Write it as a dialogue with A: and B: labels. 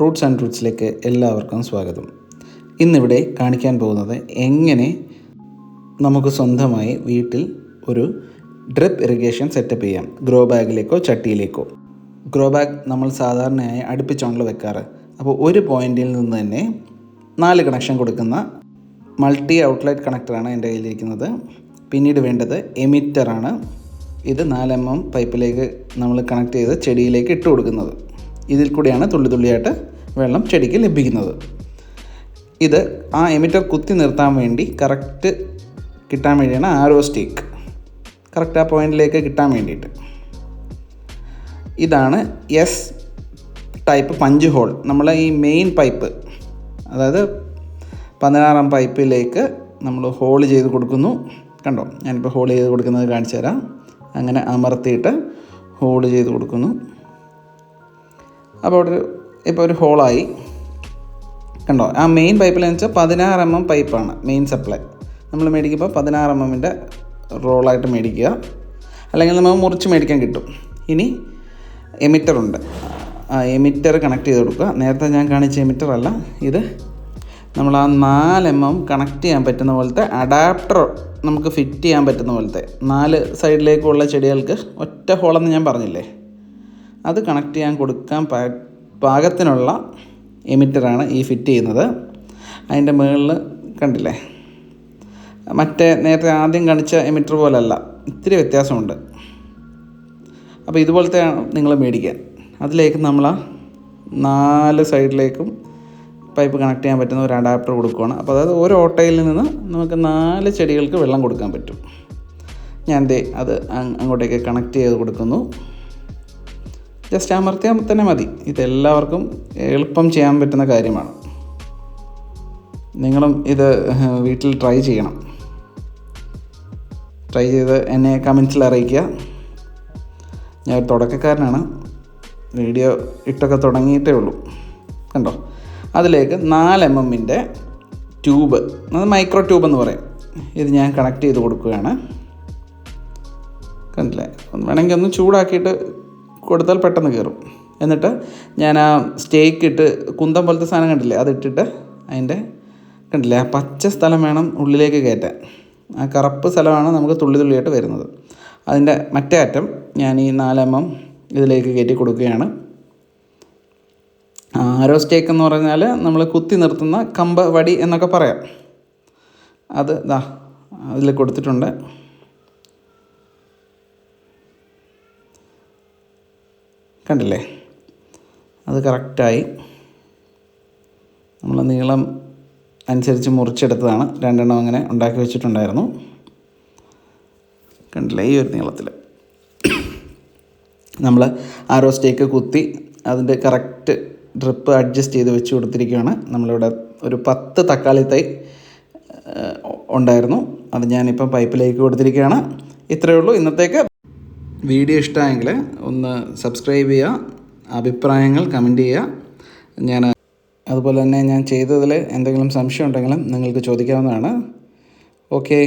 A: Roots and റൂട്ട്സിലേക്ക് എല്ലാവർക്കും സ്വാഗതം. ഇന്നിവിടെ കാണിക്കാൻ പോകുന്നത് എങ്ങനെ നമുക്ക് സ്വന്തമായി വീട്ടിൽ ഒരു ഡ്രിപ്പ് ഇറിഗേഷൻ സെറ്റപ്പ് ചെയ്യാം. ഗ്രോ ബാഗിലേക്കോ ചട്ടിയിലേക്കോ. ഗ്രോ ബാഗ് നമ്മൾ സാധാരണയായി അടുപ്പിച്ചാണല്ലോ വെക്കാറ്. അപ്പോൾ ഒരു പോയിന്റിൽ നിന്ന് തന്നെ നാല് കണക്ഷൻ കൊടുക്കുന്ന മൾട്ടി ഔട്ട്ലെറ്റ് കണക്ടറാണ് എന്റെ കയ്യിലിരിക്കുന്നത്. പിന്നീട് വേണ്ടത് എമിറ്ററാണ് ഇത് നാല് എം പൈപ്പിലേക്ക് നമ്മൾ കണക്ട് ചെയ്ത് ചെടിയിലേക്ക് ഇട്ട് കൊടുക്കുന്നത്. ഇതിൽ കൂടിയാണ് തുള്ളി തുള്ളിയായിട്ട് വെള്ളം ചെടിക്ക് ലഭിക്കുന്നത്. ഇത് ആ എമിറ്റർ കുത്തി നിർത്താൻ വേണ്ടി കറക്റ്റ് കിട്ടാൻ വേണ്ടിയാണ് ആരോ സ്റ്റിക്ക്. കറക്റ്റ് ആ പോയിന്റിലേക്ക് കിട്ടാൻ വേണ്ടിയിട്ട്. ഇതാണ് എസ് ടൈപ്പ് പഞ്ച് ഹോൾ. നമ്മൾ ഈ മെയിൻ പൈപ്പ് അതായത് പതിനാറാം പൈപ്പിലേക്ക് നമ്മൾ ഹോൾ ചെയ്ത് കൊടുക്കുന്നു. കണ്ടോ? ഞാനിപ്പോൾ ഹോൾ ചെയ്ത് കൊടുക്കുന്നത് കാണിച്ചു തരാം. അങ്ങനെ അമർത്തിയിട്ട് ഹോൾ ചെയ്ത് കൊടുക്കുന്നു. അപ്പോൾ അവിടെ ഒരു ഇപ്പോൾ ഒരു ഹോളായി. കണ്ടോ? ആ മെയിൻ പൈപ്പിൽ എന്ന് വെച്ചാൽ പതിനാറ് എം എം പൈപ്പാണ് മെയിൻ സപ്ലൈ നമ്മൾ മേടിക്കുമ്പോൾ പതിനാറ് എം എമ്മിന്റെ റോളായിട്ട് മേടിക്കുക. അല്ലെങ്കിൽ നമുക്ക് മുറിച്ച് മേടിക്കാൻ കിട്ടും. ഇനി എമിറ്ററുണ്ട് ആ എമിറ്റർ കണക്ട് ചെയ്ത് കൊടുക്കുക. നേരത്തെ ഞാൻ കാണിച്ച എമിറ്റർ അല്ല ഇത് നമ്മൾ ആ നാല് എം എം കണക്ട് ചെയ്യാൻ പറ്റുന്ന പോലത്തെ അഡാപ്റ്റർ നമുക്ക് ഫിറ്റ് ചെയ്യാൻ പറ്റുന്ന പോലത്തെ നാല് സൈഡിലേക്കുള്ള ചെടികൾക്ക് ഒറ്റ ഹോളെന്ന് ഞാൻ പറഞ്ഞില്ലേ? അത് കണക്ട് ചെയ്യാൻ കൊടുക്കാൻ പാകത്തിനുള്ള എമിറ്ററാണ് ഈ ഫിറ്റ് ചെയ്യുന്നത്. അതിന്റെ മുകളിൽ കണ്ടില്ലേ? മറ്റേ നേരത്തെ ആദ്യം കാണിച്ച എമിറ്റർ പോലല്ല ഇത്തിരി വ്യത്യാസമുണ്ട്. അപ്പോൾ ഇതുപോലത്തെ നിങ്ങൾ മേടിക്കുക. അതിലേക്ക് നമ്മൾ നാല് സൈഡിലേക്കും പൈപ്പ് കണക്ട് ചെയ്യാൻ പറ്റുന്ന ഒരു അഡാപ്റ്റർ കൊടുക്കുകയാണ് അപ്പോൾ അതായത് ഓരോ ഓട്ടയിൽ നിന്ന് നമുക്ക് നാല് ചെടികൾക്ക് വെള്ളം കൊടുക്കാൻ പറ്റും. ഞാൻ ദേ അത് അങ് അങ്ങോട്ടേക്ക് കണക്ട് ചെയ്ത് കൊടുക്കുന്നു. ജസ്റ്റ് അമർത്തിയാൽ തന്നെ മതി. ഇതെല്ലാവർക്കും എളുപ്പം ചെയ്യാൻ പറ്റുന്ന കാര്യമാണ്. നിങ്ങളും ഇത് വീട്ടിൽ ട്രൈ ചെയ്യണം. ട്രൈ ചെയ്ത് എന്നെ കമൻസിൽ അറിയിക്കുക. ഞാൻ തുടക്കക്കാരനാണ്. വീഡിയോ ഇട്ടൊക്കെ തുടങ്ങിയിട്ടേ ഉള്ളൂ. കണ്ടോ? അതിലേക്ക് നാല് എം എമ്മിന്റെ ട്യൂബ് അത് മൈക്രോ ട്യൂബ് എന്ന് പറയും. ഇത് ഞാൻ കണക്ട് ചെയ്ത് കൊടുക്കുകയാണ്. കണ്ടില്ലേ? വേണമെങ്കിൽ ഒന്ന് ചൂടാക്കിയിട്ട് കൊടുത്താൽ പെട്ടെന്ന് കയറും. എന്നിട്ട് ഞാൻ ആ സ്റ്റേക്ക് ഇട്ട് കുന്തം പോലത്തെ സാധനം കണ്ടില്ലേ? അതിട്ടിട്ട് അതിന്റെ കണ്ടില്ലേ? ആ പച്ച സ്ഥലം വേണം ഉള്ളിലേക്ക് കയറ്റാൻ. ആ കറുപ്പ് സ്ഥലമാണ് നമുക്ക് തുള്ളി തുള്ളിയായിട്ട് വരുന്നത്. അതിന്റെ മറ്റേ അറ്റം ഞാൻ ഈ നാലെണ്ണം ഇതിലേക്ക് കയറ്റി കൊടുക്കുകയാണ്. ആരോ സ്റ്റേക്ക് എന്ന് പറഞ്ഞാൽ നമ്മൾ കുത്തി നിർത്തുന്ന കമ്പ് വടി എന്നൊക്കെ പറയാം. അത് ദാ അതിൽ കൊടുത്തിട്ടുണ്ട്. കണ്ടില്ലേ? അത് കറക്റ്റായി. നമ്മൾ നീളം അനുസരിച്ച് മുറിച്ചെടുത്തതാണ്. രണ്ടെണ്ണം അങ്ങനെ ഉണ്ടാക്കി വെച്ചിട്ടുണ്ടായിരുന്നു. കണ്ടില്ലേ ഈ ഒരു നീളത്തിൽ നമ്മൾ ആരോ സ്റ്റേക്ക് കുത്തി അതിന്റെ കറക്റ്റ് ഡ്രിപ്പ് അഡ്ജസ്റ്റ് ചെയ്ത് വെച്ച് കൊടുത്തിരിക്കുകയാണ്. നമ്മളിവിടെ ഒരു പത്ത് തക്കാളി തൈ ഉണ്ടായിരുന്നു. അത് ഞാനിപ്പം പൈപ്പിലേക്ക് കൊടുത്തിരിക്കുകയാണ്. ഇത്രയേ ഉള്ളൂ. ഇന്നത്തേക്ക് വീഡിയോ ഇഷ്ടമായെങ്കിൽ ഒന്ന് സബ്സ്ക്രൈബ് ചെയ്യുക അഭിപ്രായങ്ങൾ കമന്റ് ചെയ്യുക. ഞാൻ അതുപോലെ തന്നെ ഞാൻ ചെയ്തതിൽ എന്തെങ്കിലും സംശയം ഉണ്ടെങ്കിലും നിങ്ങൾക്ക് ചോദിക്കാവുന്നതാണ്. ഓക്കെ.